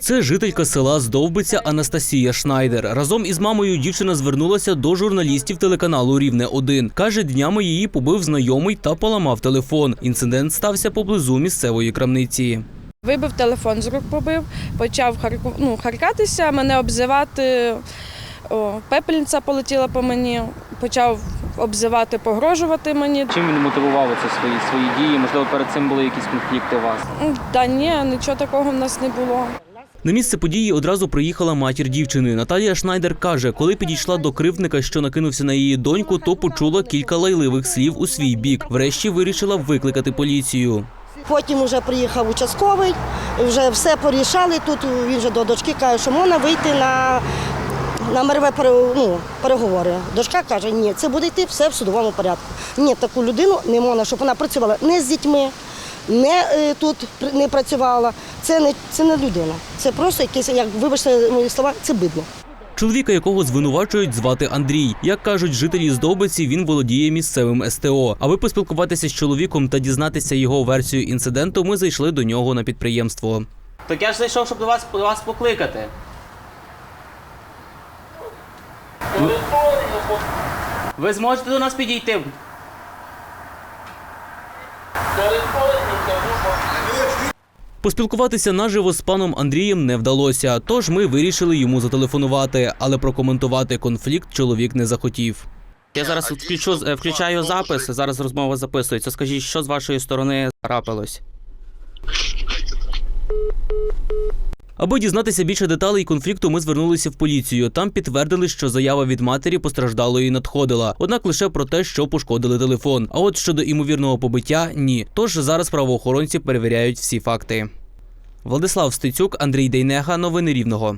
Це жителька села Здовбиця Анастасія Шнайдер. Разом із мамою дівчина звернулася до журналістів телеканалу Рівне 1 Каже, днями її побив знайомий та поламав телефон. Інцидент стався поблизу місцевої крамниці. Вибив телефон з рук побив, почав харку, ну, харкатися, мене обзивати. О, пепельниця полетіла по мені, почав обзивати, погрожувати мені. Чим він мотивував це свої свої дії? Можливо, перед цим були якісь конфлікти у вас? Та ні, нічого такого в нас не було. На місце події одразу приїхала матір дівчини. Наталія Шнайдер каже, коли підійшла до кривдника, що накинувся на її доньку, то почула кілька лайливих слів у свій бік. Врешті вирішила викликати поліцію. Потім вже приїхав участковий, вже все порішали. Тут він вже до дочки каже, що можна вийти на, на пере- ну, переговори. Дочка каже, ні, це буде йти все в судовому порядку. Ні, таку людину не можна, щоб вона працювала не з дітьми, не е, тут пр- не працювала. Це не, це не людина. Це просто якесь, як вибачте мої слова, це бидло. Чоловіка, якого звинувачують, звати Андрій. Як кажуть жителі Здобиці, він володіє місцевим СТО. Аби поспілкуватися з чоловіком та дізнатися його версію інциденту, ми зайшли до нього на підприємство. Так я ж зайшов, щоб до вас, до вас покликати. Ви зможете до нас підійти? Поспілкуватися наживо з паном Андрієм не вдалося, тож ми вирішили йому зателефонувати, але прокоментувати конфлікт чоловік не захотів. Я зараз включу, включаю запис, зараз розмова записується. Скажіть, що з вашої сторони трапилось? Аби дізнатися більше деталей конфлікту, ми звернулися в поліцію. Там підтвердили, що заява від матері постраждалої надходила. Однак лише про те, що пошкодили телефон. А от щодо імовірного побиття ні. Тож зараз правоохоронці перевіряють всі факти. Владислав Стецюк, Андрій Дейнега. Новини Рівного.